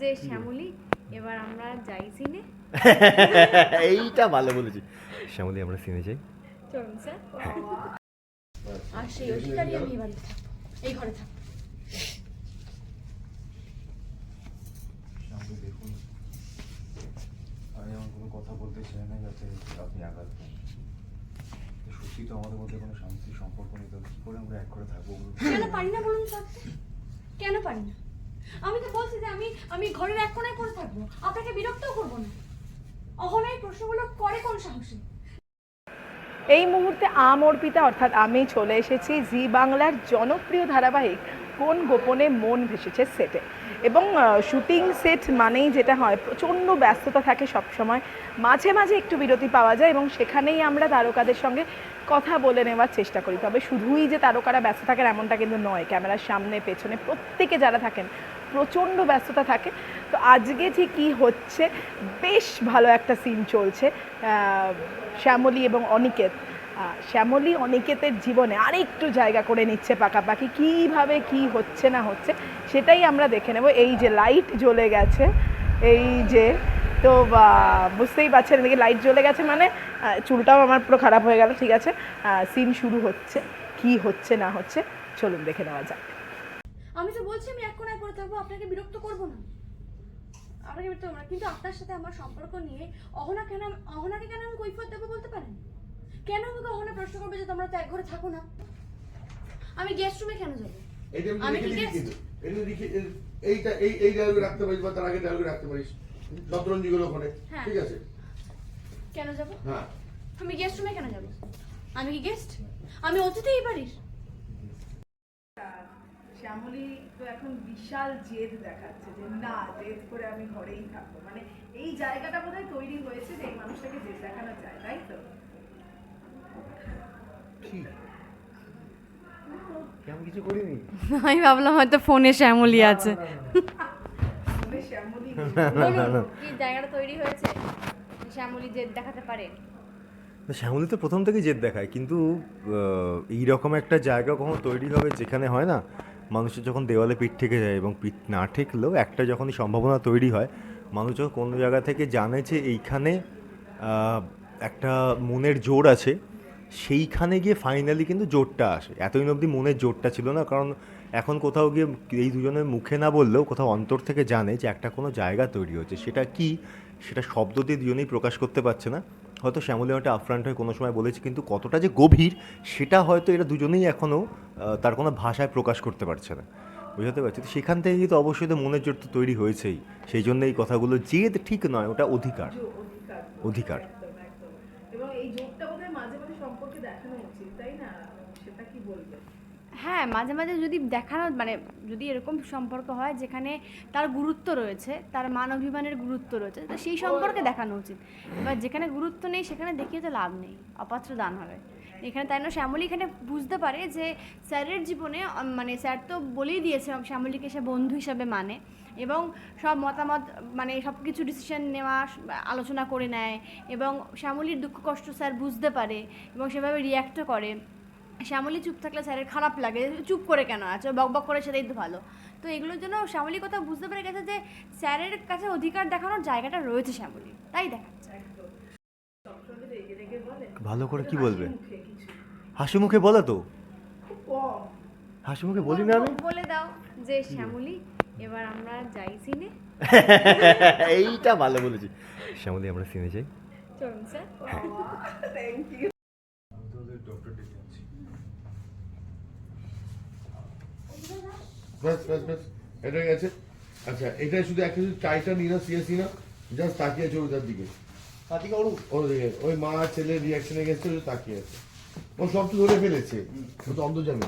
যে শ্যামলী এবার আমরা যাই সিনে। এইটা ভালো বলেছি। শ্যামলী আমরা সিনে যাই। চলুন স্যার। আর সেই অধিকারী আমি এবার এই ঘরে থাকব। দেখুন। আমি এমন কোনো কথা বলতে চাই না যাতে আপনি আঘাত পান। সত্যি তো আমাদের মধ্যে কোনো শান্তির সম্পর্ক নেই কী করে আমরা এক করে থাকব কেন পারি না বলুন কেন পারি না? আমি তো বলছি যে আমি আমি ঘরের এক কোনায় করে থাকব। আপনাকে বিরক্তও করব না। অহনাই প্রশ্নগুলো করে কোন সাহসে? এই মুহূর্তে আম অর্পিতা, অর্থাৎ আমি চলে এসেছি জি বাংলার জনপ্রিয় ধারাবাহিক কোন গোপনে মন ভেসেছে সেটে। এবং শুটিং সেট মানেই যেটা হয়, প্রচণ্ড ব্যস্ততা থাকে সবসময়। মাঝে মাঝে একটু বিরতি পাওয়া যায় এবং সেখানেই আমরা তারকাদের সঙ্গে কথা বলে নেওয়ার চেষ্টা করি। তবে শুধুই যে তারকারা ব্যস্ত থাকেন এমনটা কিন্তু নয়। ক্যামেরার সামনে, পেছনে প্রত্যেকে যারা থাকেন প্রচণ্ড ব্যস্ততা থাকে। তো আজকে ঠিক কী হচ্ছে? বেশ ভালো একটা সিন চলছে শ্যামলী এবং অনিকেত। শ্যামলী অনিকেতের জীবনে আরেকটু জায়গা করে নিচ্ছে পাকাপাকি। কীভাবে কি হচ্ছে না হচ্ছে সেটাই আমরা দেখে নেব। এই যে লাইট জ্বলে গেছে, এই যে, তো বুঝতেই পারছেন এদিকে লাইট জ্বলে গেছে মানে চুলটাও আমার পুরো খারাপ হয়ে গেল, ঠিক আছে। সিন শুরু হচ্ছে, কি হচ্ছে না হচ্ছে, চলুন দেখে নেওয়া যাক। আমি তো বলছি আমি এক কোনায় পড়ে থাকব আপনাকে বিরক্ত করব না। আপনাকে বিরক্ত করব না কিন্তু আপনার সাথে আমার সম্পর্ক নিয়ে অহনা কেন অহনাকে কেন আমি কৈফত দেবো বলতে পারেন? কেন আমাকে অহনা প্রশ্ন করবে যে তোমরা তো এক ঘরে থাকো না? আমি গেস্ট রুমে কেন যাব? আমি কি এ- এইটা এই এই ডায়লগে রাখতে পারিস বা তার আগে ডায়লগে রাখতে পারিস। শতরঞ্জি গুলো ওখানে। হ্যাঁ। ঠিক আছে? কেন যাব? হ্যাঁ। আমি গেস্ট রুমে কেন যাব? আমি কি গেস্ট আমি অতিথি এই বাড়ির। শ্যামলী তো এখন বিশাল জেদ দেখাচ্ছে যে না জেদ করে আমি ঘরেই থাকব। মানে এই জায়গাটা বোধহয় তৈরি হয়েছে যে এই মানুষটাকে জেদ দেখানো যায় তাই তো? কেমন কিছু করিনি? আমি ভাবলাম হয়তো ফোনে শ্যামলি আছে। মানে শ্যামলী কি জায়গাটা তৈরি হয়েছে? শ্যামলি জেদ দেখাতে পারে? না, তো প্রথম থেকেই জেদ দেখায় কিন্তু এই রকম একটা জায়গা কখনো তৈরি হবে যেখানে হয় না? মানুষের যখন দেওয়ালে পিঠ থেকে যায় এবং পিঠ না ঠেকলেও একটা যখনই সম্ভাবনা তৈরি হয় মানুষ যখন কোনো জায়গা থেকে জানে যে এইখানে একটা মনের জোর আছে, সেইখানে গিয়ে ফাইনালি কিন্তু জোরটা আসে। এতদিন অবধি মনের জোরটা ছিল না, কারণ এখন কোথাও গিয়ে এই দুজনের মুখে না বললেও কোথাও অন্তর থেকে জানে যে একটা কোনো জায়গা তৈরি হচ্ছে সেটা কি? সেটা শব্দ দিয়ে দুজনেই প্রকাশ করতে পারছে না। হয়তো শ্যামলী একটা আফ্রান্ট হয়ে কোনো সময় বলেছে কিন্তু কতটা যে গভীর সেটা হয়তো এরা দুজনেই এখনও তার কোনো ভাষায় প্রকাশ করতে পারছে না। বুঝতে পারছি? তো সেখান থেকে কিন্তু অবশ্যই তো মনের জোর তো তৈরি হয়েছেই। সেই জন্য এই কথাগুলো জেদ ঠিক নয় ওটা অধিকার। অধিকার। এবং এই বোধহয় মাঝে মাঝে সম্পর্কে দেখানো উচিত তাই না? সেটা কি বলবে হ্যাঁ মাঝে মাঝে যদি দেখানো মানে যদি এরকম সম্পর্ক হয় যেখানে তার গুরুত্ব রয়েছে তার মান অভিমানের গুরুত্ব রয়েছে তো সেই সম্পর্কে দেখানো উচিত। এবার যেখানে গুরুত্ব নেই সেখানে দেখিয়ে তো লাভ নেই অপাত্র দান হবে। এখানে তাই না শ্যামলী এখানে বুঝতে পারে যে স্যারের জীবনে মানে স্যার তো বলেই দিয়েছে শ্যামলীকে সে বন্ধু হিসাবে মানে এবং সব মতামত মানে সব কিছু ডিসিশন নেওয়া আলোচনা করে নেয় এবং শ্যামলীর দুঃখ কষ্ট স্যার বুঝতে পারে এবং সেভাবে রিয়্যাক্টও করে। শ্যামলী চুপ থাকলে স্যারের খারাপ লাগে। চুপ করে কেন? আছো বক বক করে সেটাই তো ভালো। তো এগুলোর জন্য শ্যামলী কথা বুঝতে পেরে গেছে যে স্যারের কাছে অধিকার দেখানোর জায়গাটা রয়েছে শ্যামলী তাই দেখাচ্ছে ভালো করে কি বলবে? হাসি মুখে বলে তো। হাসি মুখে বলি না আমি? বলে দাও যে শ্যামলী এবার আমরা যাই সিনে এইটা ভালো বলেছি। শ্যামলী আমরা সিনে যাই। চলুন স্যার। থ্যাংক ইউ আমি তো ওদের ডক্টর ডেকে আছি ব্যাস ব্যাস ব্যাস এটা গেছে। আচ্ছা এটা শুধু একটা শুধু চাইটা নিয়ে না সিরিয়াসলি না জাস্ট তাকিয়ে আছে ওর তার দিকে। তাতিকা ওরু ওর দিকে ওই মা ছেলের রিয়াকশনে গেছে ও তাকিয়ে আছে। ও সব তো ধরে ফেলেছে। ও তো অন্তর্জামী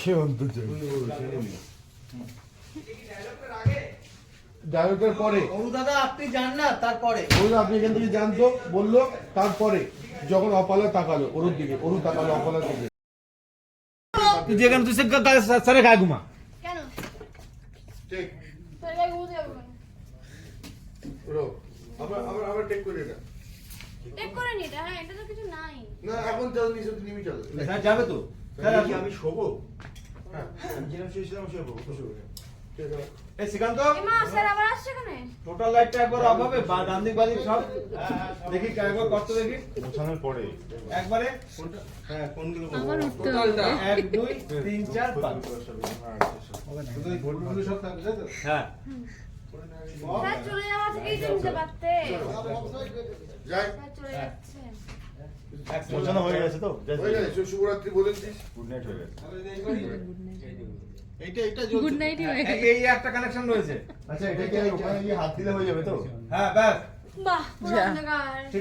সে অন্তর্জামী ডায়লগটার পরে। অরু দাদা আপনি যান না তারপরে। বলল আপনি এখান থেকে জানতো বলল তারপরে। যখন অপালা তাকালো ওর দিকে ওরু তাকালো অপালার দিকে। তুই যেখানে তুই সারে খায় ঘুমা। কেন রো আবার আবার আবার টেক করে এটা। টেক করে নি এটা হ্যাঁ এটা তো কিছু নাই। না এখন চল নিচে নিমি চল। হ্যাঁ যাবে তো। আমি শোবো? হ্যাঁ। যেরকম শুয়েছিলাম শোবো। আছে এই শ্রীকান্ত? টোটাল লাইটটা একবার অফ হবে বা ডান দিক বাদিক সব। দেখি একবার কত দেখি। পৌঁছানোর পরে। একবারে? হ্যাঁ কোনগুলো তিন চার পাঁচ। শুধু ভোটগুলো সব থাকবে তাই তো? হ্যাঁ। স্যার চলে যাওয়া থেকেই নিতে পারতে। যাই। স্যার চলে যাচ্ছে। পৌঁছানো হয়ে গেছে তো? হয়ে গেছে শু- শুভরাত্রি বলেছিস গুড নাইট হয়ে গেছে। এইটা এইটা গুড নাইট এই একটা কানেকশন রয়েছে। আচ্ছা এটা কি ওখানে গিয়ে হাত দিলে হয়ে যাবে তো? হ্যাঁ ব্যাস। বাহ পুরো